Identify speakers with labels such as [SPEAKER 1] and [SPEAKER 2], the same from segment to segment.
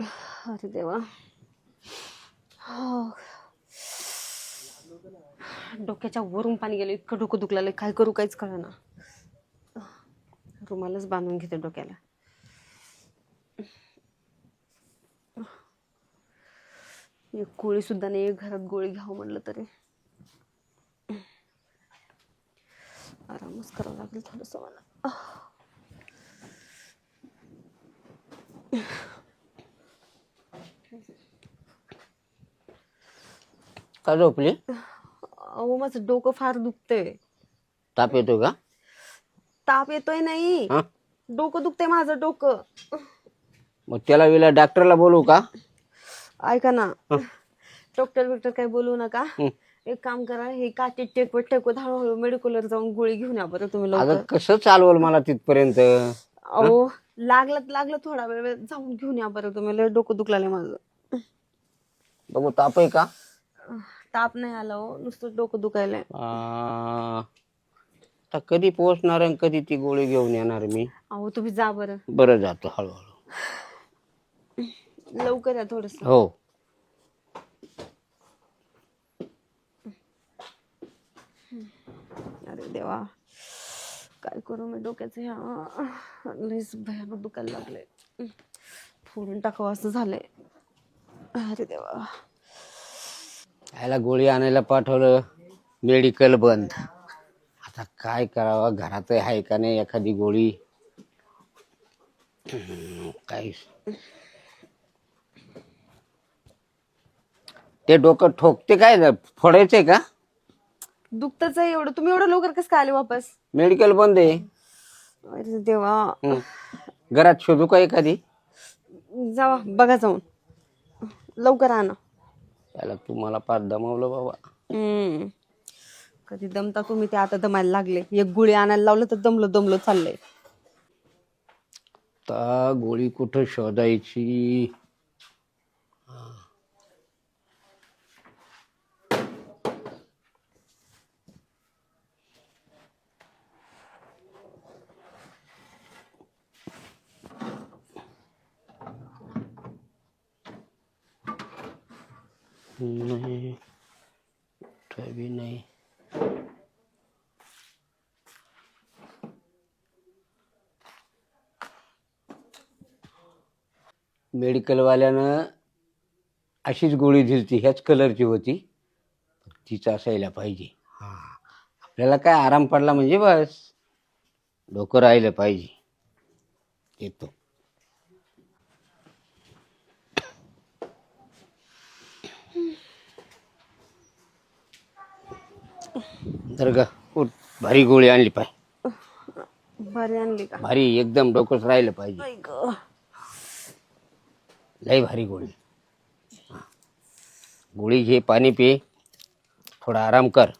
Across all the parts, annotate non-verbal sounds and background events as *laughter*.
[SPEAKER 1] अरे देवा हो. डोक्याच्या वरून पाणी गेलं इतकं डोकं दुखलेलं काय करू काहीच कळना. रुमालच बांधून घेते डोक्याला. एक गोळी सुद्धा नाही एक घरात गोळी घ्यावं म्हणलं तरी. आरामच करावं लागेल थोडस मला.
[SPEAKER 2] का झोपली?
[SPEAKER 1] अहो माझं डोकं फार दुखतंय.
[SPEAKER 2] ताप येतो का?
[SPEAKER 1] ताप येतोय नाही.
[SPEAKER 2] हा?
[SPEAKER 1] डोकं दुखतंय माझं डोकं.
[SPEAKER 2] मग त्याला वेळेला डॉक्टरला बोलू का?
[SPEAKER 1] ऐका ना. डॉक्टर बिक्टर काही बोलू नका.
[SPEAKER 2] हं.
[SPEAKER 1] एक काम करा हे काठी टेकवत टेकवत हळूहळू मेडिकलवर जाऊन गोळी घेऊन या बरं तुम्ही
[SPEAKER 2] अगं कसं चालवल मला तिथपर्यंत?
[SPEAKER 1] अहो लागलं तर लागलं थोडा वेळ वेळ जाऊन घेऊन या बरं तुम्ही. लय डोकं दुखलाय माझं.
[SPEAKER 2] बघू ताप आहे का?
[SPEAKER 1] ताप नाही आला हो नुसतं डोकं दुखायलंय.
[SPEAKER 2] आ, आता कधी पोहोचणार आणि कधी ती गोळी घेऊन येणार मी?
[SPEAKER 1] अहो तुम्ही जा बरं.
[SPEAKER 2] बरं जातो हळूहळू.
[SPEAKER 1] लवकर या थोडस.
[SPEAKER 2] हो.
[SPEAKER 1] अरे देवा. काय करू मी डोक्याचं ह्या? लईच भयानक दुखायला लागले फोडून टाकावं असं झालंय. अरे देवा.
[SPEAKER 2] याला गोळी आणायला पाठवलं. मेडिकल बंद. आता काय करावं? घरात आहे का नाही एखादी गोळी? काय? ते डोकं ठोकते काय? फोडायचंय का?
[SPEAKER 1] दुखतच आहे एवढं. तुम्ही एवढं लवकर कसं काय आले वापस?
[SPEAKER 2] मेडिकल बंद आहे.
[SPEAKER 1] अरे देवा.
[SPEAKER 2] घरात शोधू का एखादी?
[SPEAKER 1] जावा बघा जाऊन. लवकर आणा.
[SPEAKER 2] त्याला तुम्हाला पार दमवलं बाबा.
[SPEAKER 1] हम्म. कधी दमता तुम्ही ते आता दमायला लागले. एक गुळी आणायला लावलं तर दमलो दमलो चाललंय.
[SPEAKER 2] आता गोळी कुठं शोधायची? नाही बी नाही। मेडिकलवाल्यानं अशीच गोळी दिली ह्याच कलरची होती. तीच असायला पाहिजे. हां. आपल्याला काय आराम पडला म्हणजे बस. डोकं राहिलं पाहिजे. येतो. तर ग. उठ. भारी गोळी आणली पाय.
[SPEAKER 1] बरी आणली का?
[SPEAKER 2] भारी एकदम डोकंच राहिलं पाहिजे.
[SPEAKER 1] आई गं.
[SPEAKER 2] लय भारी गोळी. हा. गोळी घे पाणी पे. थोडा आराम कर.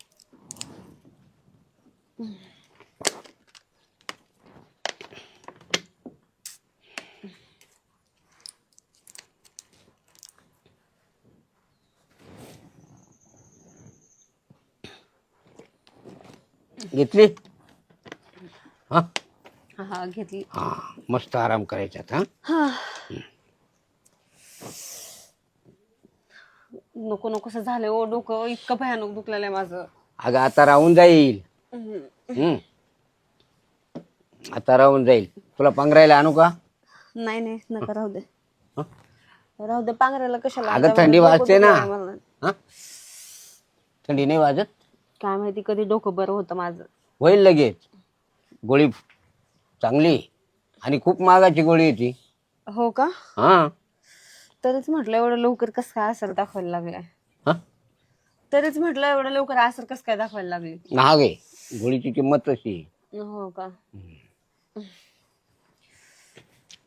[SPEAKER 2] घेतली? हा?
[SPEAKER 1] हा घेतली.
[SPEAKER 2] हा मस्त आराम करायचा हा?
[SPEAKER 1] हा. नको नकोसं झालंय ओ डोकं. इतकं भयानक दुखलेलं आहे माझं.
[SPEAKER 2] अगं आता राहून जाईल.
[SPEAKER 1] हम्म.
[SPEAKER 2] हम्म. आता राहून जाईल. तुला पांघरायला आणू का?
[SPEAKER 1] नाही नाही नका राहू दे.
[SPEAKER 2] हं?
[SPEAKER 1] राहू दे पांघरायला कशाला
[SPEAKER 2] अगं,
[SPEAKER 1] आता?
[SPEAKER 2] थंडी
[SPEAKER 1] डोकं
[SPEAKER 2] वाजते ना.
[SPEAKER 1] मला.
[SPEAKER 2] हा? थंडी नाही वाजत?
[SPEAKER 1] काय माहिती कधी डोकं बरं होतं माझं.
[SPEAKER 2] होईल लगेच. गोळी चांगली आणि खूप महागाची गोळी होती
[SPEAKER 1] हो का?
[SPEAKER 2] हा.
[SPEAKER 1] तरीच म्हटलं एवढं लवकर कसं काय असर दाखवायला लागलाय?
[SPEAKER 2] हा?
[SPEAKER 1] तरीच म्हटलं एवढं लवकर असर कसं काय दाखवायला लागली
[SPEAKER 2] महाग आहे गोळीची किंमत तशी आहे.
[SPEAKER 1] हो का?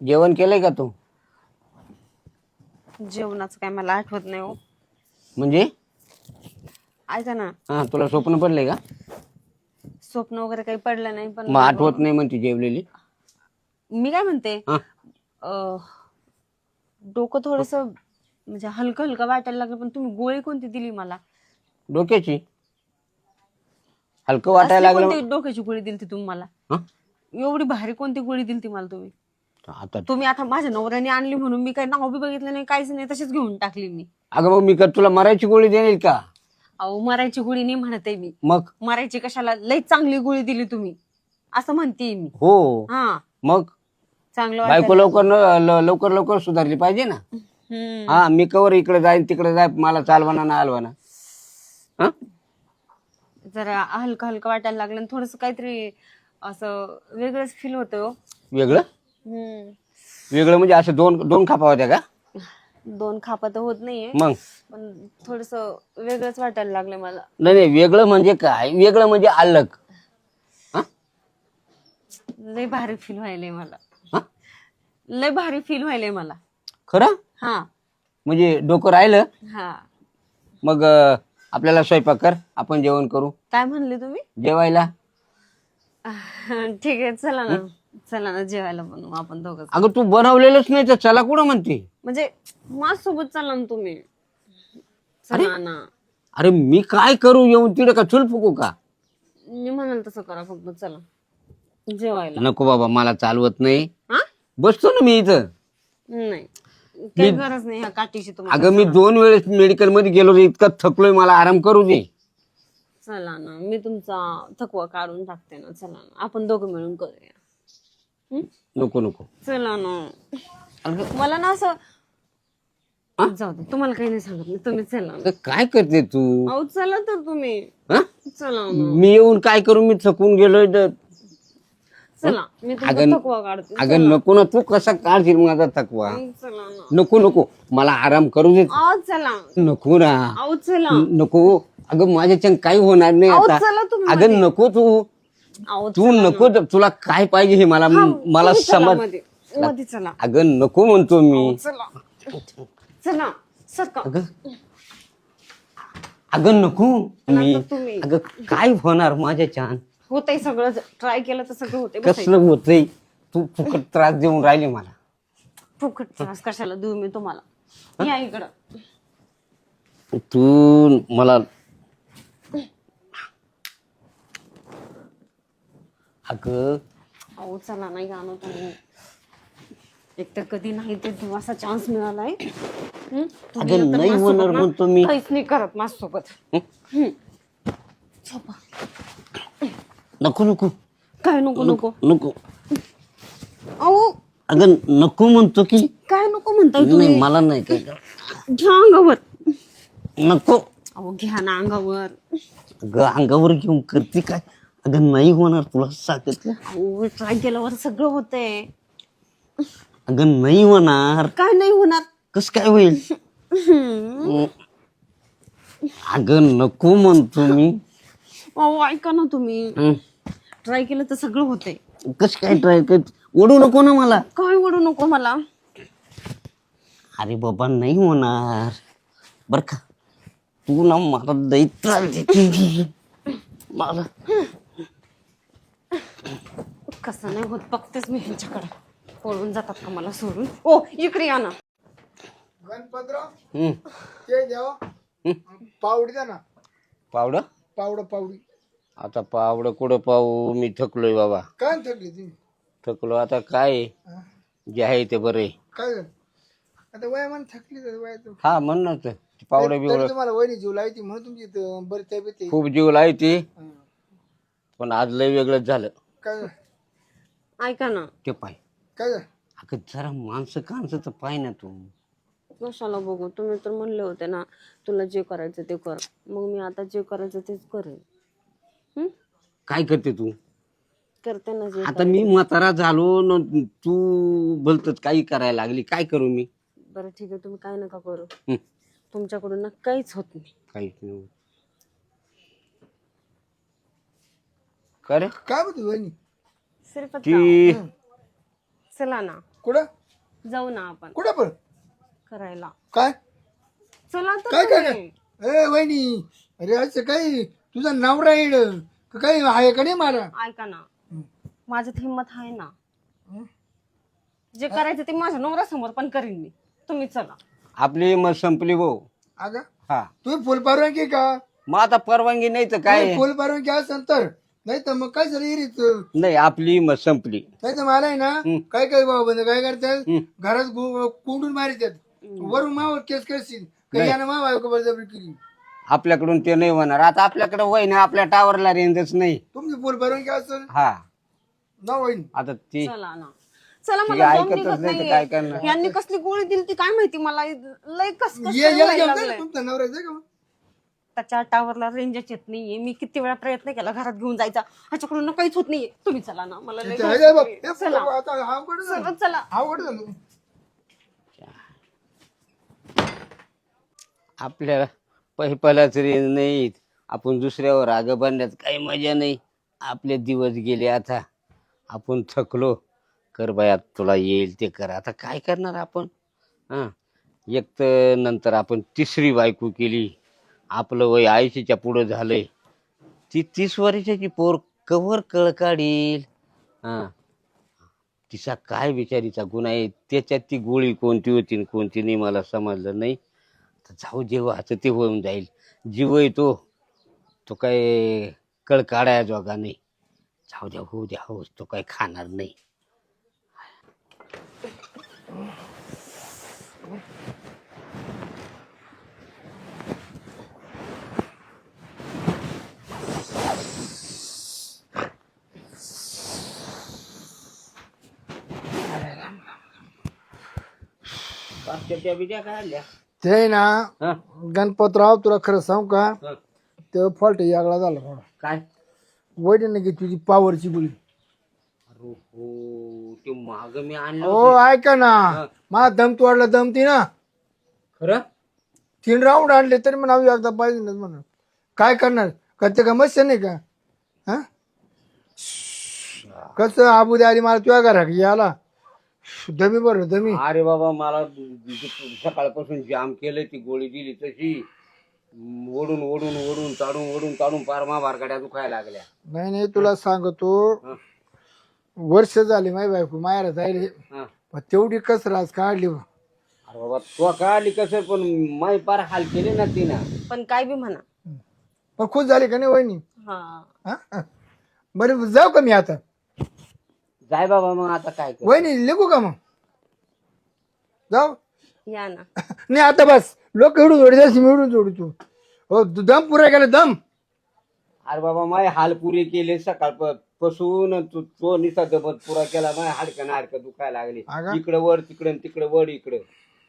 [SPEAKER 2] जेवण केलंय का तू?
[SPEAKER 1] जेवणाचं काय मला आठवत नाही हो.
[SPEAKER 2] म्हणजे?
[SPEAKER 1] ऐका ना.
[SPEAKER 2] हा तुला स्वप्न पडलंय का?
[SPEAKER 1] स्वप्न वगैरे काही पडलं नाही पण
[SPEAKER 2] मग आठवत नाही म्हणते जेवलेली.
[SPEAKER 1] मी काय म्हणते
[SPEAKER 2] हा.
[SPEAKER 1] अं, डोकं थोडस म्हणजे हलकं हलकं वाटायला लागलं पण तुम्ही गोळी कोणती दिली मला?
[SPEAKER 2] डोक्याची. हलकं वाटायला
[SPEAKER 1] असली
[SPEAKER 2] लागलं
[SPEAKER 1] कोणती डोक्याची गोळी दिली ती तुम्ही मला?
[SPEAKER 2] हा?
[SPEAKER 1] एवढी भारी कोणती गोळी दिली ती मला तुम्ही?
[SPEAKER 2] आता
[SPEAKER 1] तुम्ही आता माझ्या नवऱ्याने आणली म्हणून मी काही नाव बी बघितलं नाही काहीच नाही तशीच घेऊन टाकली मी.
[SPEAKER 2] अगं मग मी का तुला मरायची गोळी देईल का?
[SPEAKER 1] अहो मरायची गोळी नाही म्हणत मी.
[SPEAKER 2] मग?
[SPEAKER 1] मरायची कशाला? लई चांगली गोळी दिली तुम्ही. असं म्हणते मी.
[SPEAKER 2] हो.
[SPEAKER 1] हा.
[SPEAKER 2] मग?
[SPEAKER 1] चांगलं
[SPEAKER 2] बायको लवकर न- ल- लवकर लवकर सुधारली पाहिजे ना.
[SPEAKER 1] हम्म.
[SPEAKER 2] हा मी कवर इकडे जाईन तिकडे जाय मला चालवाना ना हलवाना हा?
[SPEAKER 1] जरा हलकं हलकं वाटायला लागलं थोडस काहीतरी असं वेगळंच फील होतं हो.
[SPEAKER 2] वेगळं?
[SPEAKER 1] हम्म.
[SPEAKER 2] वेगळं म्हणजे असं दोन दोन खापा होत्या का?
[SPEAKER 1] दोन खापा तर होत नाहीये.
[SPEAKER 2] मग?
[SPEAKER 1] पण थोडस वेगळंच वाटायला लागलं मला.
[SPEAKER 2] नाही नाही वेगळं म्हणजे काय? वेगळं म्हणजे अलग.
[SPEAKER 1] लय भारी फील व्हायलंय मला.
[SPEAKER 2] हा?
[SPEAKER 1] लय भारी फील व्हायलंय मला.
[SPEAKER 2] खरं?
[SPEAKER 1] हा.
[SPEAKER 2] म्हणजे डोकं राहिलं?
[SPEAKER 1] हा.
[SPEAKER 2] मग अं, आपल्याला स्वयंपाक कर आपण जेवण करू.
[SPEAKER 1] काय म्हणले तुम्ही?
[SPEAKER 2] जेवायला?
[SPEAKER 1] ठीक आहे चला ना. चला ना जेवायला बनवू आपण दोघं.
[SPEAKER 2] अगं तू बनवलेलंच नाही तर चला कुठं म्हणते?
[SPEAKER 1] म्हणजे माझ्यासोबत चला ना तुम्ही. चला ना.
[SPEAKER 2] अरे मी काय करू? येऊन तिकडे का चुल फुकू का?
[SPEAKER 1] मी म्हणाल तसं करा फक्त चला. जेवायला.
[SPEAKER 2] नको बाबा मला चालवत नाही.
[SPEAKER 1] हा?
[SPEAKER 2] बसतो ना मी इथं.
[SPEAKER 1] नाही. काही गरज नाही ह्या काठीची तुम्हाला.
[SPEAKER 2] अगं मी दोन वेळेस मेडिकलमध्ये गेलो रे इतका थकलोय मला आराम करू दे.
[SPEAKER 1] चला ना मी तुमचा थकवा काढून टाकते ना चला ना. आपण दोघं मिळून करूया?
[SPEAKER 2] नको नको.
[SPEAKER 1] चला ना. मला ना असं जाऊ दे तुम्हाला काही नाही सांगत मी तुम्ही चला
[SPEAKER 2] काय करते तू?
[SPEAKER 1] अहो चला तर तुम्ही.
[SPEAKER 2] हा?
[SPEAKER 1] चला ना.
[SPEAKER 2] मी येऊन काय करू? मी थकून गेलोय तर.
[SPEAKER 1] चला मी तुमचा
[SPEAKER 2] अगं-
[SPEAKER 1] थकवा काढते.
[SPEAKER 2] अगं नको ना तू कसा काढशील माझा थकवा?
[SPEAKER 1] चला ना.
[SPEAKER 2] नको नको मला आराम करू दे.
[SPEAKER 1] अहो चला.
[SPEAKER 2] नको ना.
[SPEAKER 1] अहो चला.
[SPEAKER 2] नको. अगं माझ्याच्यान काही होणार नाही
[SPEAKER 1] अहो
[SPEAKER 2] आता.
[SPEAKER 1] चला तुम्ही
[SPEAKER 2] अगं नको तू.
[SPEAKER 1] अहो
[SPEAKER 2] तू नको तुला काय पाहिजे हे मला? मला
[SPEAKER 1] तुम्ही चला
[SPEAKER 2] समज.
[SPEAKER 1] मध्ये. मध्ये चला.
[SPEAKER 2] अगं नको म्हणतो मी.
[SPEAKER 1] चला. चला
[SPEAKER 2] अगं. अगं नको. मी
[SPEAKER 1] तुम्ही.
[SPEAKER 2] अगं काय होणार माझ्या छान?
[SPEAKER 1] होतंय सगळं ट्राय केलं तर सगळं होतंय बसायचं.
[SPEAKER 2] कसलं होतंय? तू फुकट त्रास देऊन राहिले मला.
[SPEAKER 1] फुकट त्रास कशाला देऊ मी तुम्हाला? या इकडं.
[SPEAKER 2] तू मला अगं.
[SPEAKER 1] अहो चला नाही गाणं तुम्ही. एक तर कधी नाही ते असा चान्स मिळालाय. हं? तुम्ही
[SPEAKER 2] अगं
[SPEAKER 1] नंतर
[SPEAKER 2] नाही
[SPEAKER 1] माझ्यासोबत
[SPEAKER 2] होणार
[SPEAKER 1] ना
[SPEAKER 2] म्हणतो मी.
[SPEAKER 1] काहीच नाही करत माझ्यासोबत.
[SPEAKER 2] नको नको.
[SPEAKER 1] काय नको नको
[SPEAKER 2] नको?
[SPEAKER 1] अहो.
[SPEAKER 2] अगं नको म्हणतो की.
[SPEAKER 1] काय नको म्हणताय तुम्ही?
[SPEAKER 2] नाही मला नाही काय
[SPEAKER 1] घ्या अंगावर.
[SPEAKER 2] नको.
[SPEAKER 1] अहो घ्या ना अंगावर.
[SPEAKER 2] अगं अंगावर घेऊन करते काय? अगं नाही होणार तुला सांगितलं
[SPEAKER 1] अहो ट्राय केल्यावर सगळं होतंय.
[SPEAKER 2] अगं नाही होणार.
[SPEAKER 1] काय नाही होणार?
[SPEAKER 2] कस काय होईल. *laughs* अगं नको म्हणतो मी.
[SPEAKER 1] अहो ऐका ना तुम्ही.
[SPEAKER 2] हं.
[SPEAKER 1] ट्राय केलं तर सगळं होतंय.
[SPEAKER 2] कस काय ट्राय कर? ओढू नको ना मला.
[SPEAKER 1] काय ओढू नको मला?
[SPEAKER 2] अरे बाबा नाही होणार. बर का? तू ना मला लई त्रास देते. मला.
[SPEAKER 1] कसं नाही होत बघतेच मी ह्यांच्याकडे. पळून जातात का मला सोडून? ओ इकडे या ना.
[SPEAKER 3] गणपतराव
[SPEAKER 2] हं.
[SPEAKER 3] ते द्यावा पावडी द्या ना.
[SPEAKER 2] पावडं?
[SPEAKER 3] पावडं पावडी.
[SPEAKER 2] आता पावडं कुठं पाहू? मी थकलोय बाबा.
[SPEAKER 3] काय थकली तुम्ही?
[SPEAKER 2] थकलो. आता काय? आहे?
[SPEAKER 3] हा?
[SPEAKER 2] जे आहे ते बरे.
[SPEAKER 3] काय झालं? आता वय मन थकली तर
[SPEAKER 2] हा म्हण ना ते पावडं
[SPEAKER 3] तरी
[SPEAKER 2] बिवडं.
[SPEAKER 3] तुम्हाला वहिनी जीव लावायची म्हणून तुमची इथं बरी तब्येत आहे.
[SPEAKER 2] खूप जीव लायती
[SPEAKER 3] हा.
[SPEAKER 2] पण आज लय वेगळंच झालं.
[SPEAKER 3] काय झालं?
[SPEAKER 1] ऐका ना.
[SPEAKER 2] ते पाय.
[SPEAKER 3] काय झालं?
[SPEAKER 2] अगं जरा माणसं कांचं तर पाय ना तू.
[SPEAKER 1] कशाला बघू? तुम्ही तर म्हणले होते ना तुला जे करायचं ते कर. मग मी आता जे करायचं तेच करेन. हं?
[SPEAKER 2] काय करते तू?
[SPEAKER 1] करते ना जे
[SPEAKER 2] आता मी म्हातारा झालो न तू बोलतच काही करायला लागली. काय करू मी?
[SPEAKER 1] बरं ठीक आहे तुम्ही काय नका करू.
[SPEAKER 2] हं.
[SPEAKER 1] तुमच्याकडून ना काहीच होत नाही.
[SPEAKER 2] काहीच नाही काय रे?
[SPEAKER 3] काय म्हणते वहिनी?
[SPEAKER 1] सिर्फ
[SPEAKER 2] ती
[SPEAKER 1] चला ना.
[SPEAKER 3] कुठं?
[SPEAKER 1] जाऊ ना आपण.
[SPEAKER 3] कुठं पण?
[SPEAKER 1] करायला.
[SPEAKER 3] काय?
[SPEAKER 1] चला तर
[SPEAKER 3] काय काय
[SPEAKER 1] तुम्ही.
[SPEAKER 3] ए वहिनी अरे असं काही तुझा नवरा येड काही आहे का नाही मला
[SPEAKER 1] ऐका ना. माझ्यात हिंमत आहे ना. जे करायचं ते माझ्या नवऱ्यासमोर पण करीन मी. तुम्ही चला.
[SPEAKER 2] आपली मग संपली भाऊ.
[SPEAKER 3] अगं
[SPEAKER 2] हा.
[SPEAKER 3] तुम्ही फुल परवानगी का?
[SPEAKER 2] मग आता परवानगी नाही तर काय?
[SPEAKER 3] फुल परवानगी असेल तर. नाही तर मग काय झालं
[SPEAKER 2] नाही आपली मग संपली.
[SPEAKER 3] नाही तर मला आहे ना. काय काय बाबा बंद काय करतात. घरात गु- कोंडून मारितात. वरून मावर केस करशील काही यानं मावा बळजबरी केली.
[SPEAKER 2] आपल्याकडून ते नाही होणार. आता आपल्याकडे वय ना आपल्या टावरला रेंजच नाही.
[SPEAKER 3] तुमची पोर भरून घ्या असं
[SPEAKER 2] हा.
[SPEAKER 3] ना होईन
[SPEAKER 2] आता ती
[SPEAKER 1] चला ना. चला
[SPEAKER 2] ती
[SPEAKER 1] मला दम
[SPEAKER 2] ऐकतच
[SPEAKER 1] निघत
[SPEAKER 2] नाही तर काय
[SPEAKER 1] नाहीये
[SPEAKER 2] करणार?
[SPEAKER 1] यांनी कसली गोळी दिली ती काय माहिती मला? लय कस कस
[SPEAKER 3] ये याला
[SPEAKER 1] व्हायला
[SPEAKER 3] घेऊन जा ना
[SPEAKER 1] लागलंय.
[SPEAKER 3] तुमचा नवरा जाय का मग?
[SPEAKER 1] त्याच्या टावरला रेंजच येत नाहीये. मी किती वेळा प्रयत्न केला घरात घेऊन जायचा. ह्याच्याकडून ना काहीच होत नाहीये. तुम्ही चला ना. मला लय
[SPEAKER 3] बाप.
[SPEAKER 1] सुरू.
[SPEAKER 3] हे
[SPEAKER 1] चला.
[SPEAKER 3] बाबा, आता हा कुठं झालं?
[SPEAKER 1] चला चला.
[SPEAKER 3] कुठं झालं?
[SPEAKER 2] आपल्याला पहिपलाच तरी नाहीत. आपण दुसऱ्यावर राग बांधण्यात काही मजा नाही. आपले दिवस गेले आता. आपण थकलो. कर बाया तुला येईल ते कर. आता काय करणार आपण? हां? एक तर नंतर आपण तिसरी बायको केली. आपलं वय ऐंशीच्या पुढं झालंय. ती तीस वर्षाची पोर कवर कळ काढील. हां? तिचा काय बिचारीचा गुन्हा आहे? त्याच्यात ती गोळी कोणती होती आणि कोणती नाही मला समजलं नाही. तर जाऊ जेव्हाचं हो, ते होऊन जाईल. जीव येतो तो. काय कळ काढाया जोगा नाही जाऊ द्या होऊ द्या हो तो काय खाणार नाही.
[SPEAKER 3] ते ना
[SPEAKER 2] हं?
[SPEAKER 3] गणपतराव तुला खरं सांगू का?
[SPEAKER 2] हं.
[SPEAKER 3] ते फॉल्ट यागळा झाला थोडा
[SPEAKER 2] काय?
[SPEAKER 3] वडील की तुझी पावरची
[SPEAKER 2] अरे हो ते माग मी आणलं
[SPEAKER 3] हो
[SPEAKER 2] होतं.
[SPEAKER 3] ऐका ना.
[SPEAKER 2] हं.
[SPEAKER 3] मा दम तोडला दम ती ना.
[SPEAKER 2] खरं?
[SPEAKER 3] तीन राऊंड आणले तरी म्हणा एकदा पाहिजे ना म्हणून. काय करणार? करते का मस्त नाही का? हा? कसं आबू आली मला तुझ्या घरा याला. दमी बरं दमी
[SPEAKER 2] अरे बाबा मला सकाळपासून जाम केलं ती गोळी दिली तशी ओढून ओढून ओढून चाडून ओढून चाडून पार महाभारगाड्या दुखायला लागल्या
[SPEAKER 3] नाही नाही तुला सांगतो
[SPEAKER 2] हं.
[SPEAKER 3] वर्ष झाली माही बायको मायाला जायले
[SPEAKER 2] हं.
[SPEAKER 3] पण तेवढी कसर आज काढली बा.
[SPEAKER 2] अरे बाबा तो काढली कसं पण माई पार हाल केले ना तिनं
[SPEAKER 1] पण काय बी म्हणा
[SPEAKER 3] पण खुश झाली का नाही वहिनी
[SPEAKER 1] हा
[SPEAKER 3] हा? हा. बरं जाऊ का मी आता
[SPEAKER 2] जाय बाबा मग आता काय कर
[SPEAKER 3] वहिनी लिखू का मग? जाऊ.
[SPEAKER 1] या ना. *laughs*
[SPEAKER 3] नाही आता बस. लोक एवढून जोडी जास्त मी एवढून जोडी तू. हो तू दम पुरा केला दम.
[SPEAKER 2] अरे बाबा माय हाल पुरे केले सकाळपासून तू तो निसा दबत पुरा केला माय हाडकं हाडकं दुखायला लागली.
[SPEAKER 3] अगं.
[SPEAKER 2] इकडं वर तिकडं तिकडं वर इकडं.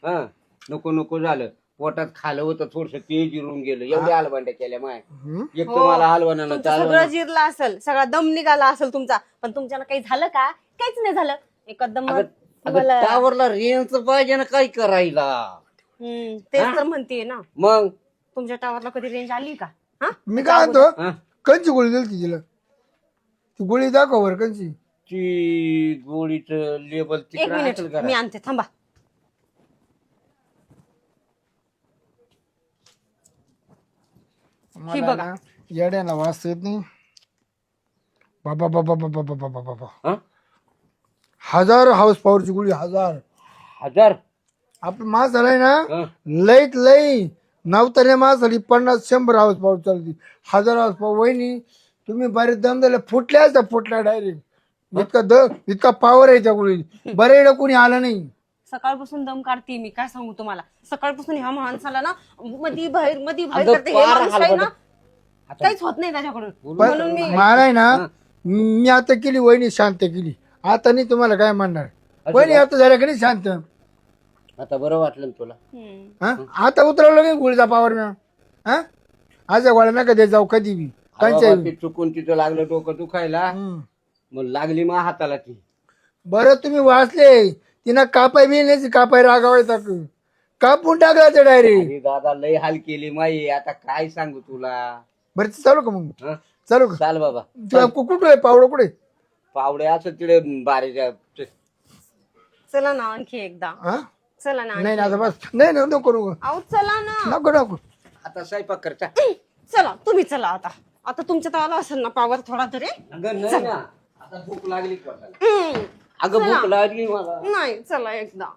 [SPEAKER 2] हा? नको नको झालं. पोटात खालं होतं थोडस ते जिरून गेलं. एवढ्या हालबांड्या केल्या माय.
[SPEAKER 3] हं?
[SPEAKER 2] एक तर मला हलवाना
[SPEAKER 1] तुमचं सगळं जिरलं असेल सगळा दम निघाला असेल तुमचा. पण तुमच्याला काही झालं का? काहीच नाही झालं. एका दम मला
[SPEAKER 2] टावरला रेंज पाहिजे ना काय करायला.
[SPEAKER 1] हम्म, तेच तर म्हणतीये ना.
[SPEAKER 2] मग?
[SPEAKER 1] तुमच्या टावरला कधी रेंज आली का? हा?
[SPEAKER 3] मी काय म्हणतो?
[SPEAKER 2] हा?
[SPEAKER 3] कंची गोळी दिली तिला. ती गोळी दाखव बरं कंची.
[SPEAKER 2] ती गोळीच लेबल
[SPEAKER 1] एक
[SPEAKER 2] तिकडे
[SPEAKER 1] मिनिट मी आणते थांबा.
[SPEAKER 3] मला
[SPEAKER 1] बघा.
[SPEAKER 3] ना येड्याला वाचता येत नाही. बाबा बाबा बाबा बाबा बाबा बाबा
[SPEAKER 2] हा?
[SPEAKER 3] हजार हाऊस पॉवरची गोळी हजार.
[SPEAKER 2] हजार?
[SPEAKER 3] आपलं मास झालाय ना
[SPEAKER 2] हा?
[SPEAKER 3] लईत लई. नवतऱ्या मास झाली पन्नास शंभर हाऊस पॉवर चालती. हजार हाऊस पॉवर वहिनी तुम्ही बरेच दम झाले फुटल्या फुटल्या डायरेक्ट इतका द इतका पॉवर आहे त्या गोळी बरे कोणी आलं नाही.
[SPEAKER 1] सकाळपासून दम काढते मी काय सांगू तुम्हाला? सकाळपासून ह्या माणसाला ना मधी बाहेर मधी बाहेर
[SPEAKER 2] अगं,
[SPEAKER 1] करते. हे
[SPEAKER 2] फार
[SPEAKER 1] माणूस आहे ना
[SPEAKER 2] हलगर्जीपणा.
[SPEAKER 1] काहीच होत नाही त्याच्याकडून. म्हणून मी
[SPEAKER 3] मला आहे ना मी आता केली वहिनी शांत केली. आता नाही तुम्हाला काय म्हणणार? वहिनी आता झाल्या का नाही शांत?
[SPEAKER 2] आता बरं वाटलं ना तुला.
[SPEAKER 1] हम्म.
[SPEAKER 3] हा? आता उतरवलं नाही गोळीचा पावर मी हा? आज गोळ्या नका दे जाऊ कधी बी.
[SPEAKER 2] बाबा, ते चुकून तिथं लागलं डोकं दुखायला. मग लागली मग हाताला ती.
[SPEAKER 3] बरं तुम्ही वाचले. तिनं कापाय बी नाही कापाय रागावायचा कापून टाकला डायरेक्ट
[SPEAKER 2] अरे दादा लय हाल केली माई. आता काय सांगू तुला?
[SPEAKER 3] बरं चालू का मग?
[SPEAKER 2] हं?
[SPEAKER 3] चालू का?
[SPEAKER 2] चाल बाबा.
[SPEAKER 3] तुला कु- कुठं आहे? पावडं कुठे?
[SPEAKER 2] पावडे असं तिकडे बारीच्या
[SPEAKER 1] चला ना आणखी एकदा.
[SPEAKER 3] हा?
[SPEAKER 1] चला ना
[SPEAKER 3] नाही ना आता बस. नाही नाही नको करू
[SPEAKER 1] अहो चला ना.
[SPEAKER 3] नको नको.
[SPEAKER 2] आता स्वयंपाक करता
[SPEAKER 1] चला. तुम्ही चला आता. आता तुमच्यात आला असेल ना पावर थोडा तरी.
[SPEAKER 2] अगं नाही ना. आता भूक लागली.
[SPEAKER 1] हम्म.
[SPEAKER 2] अगं भूक लागली मला.
[SPEAKER 1] नाही चला एकदा.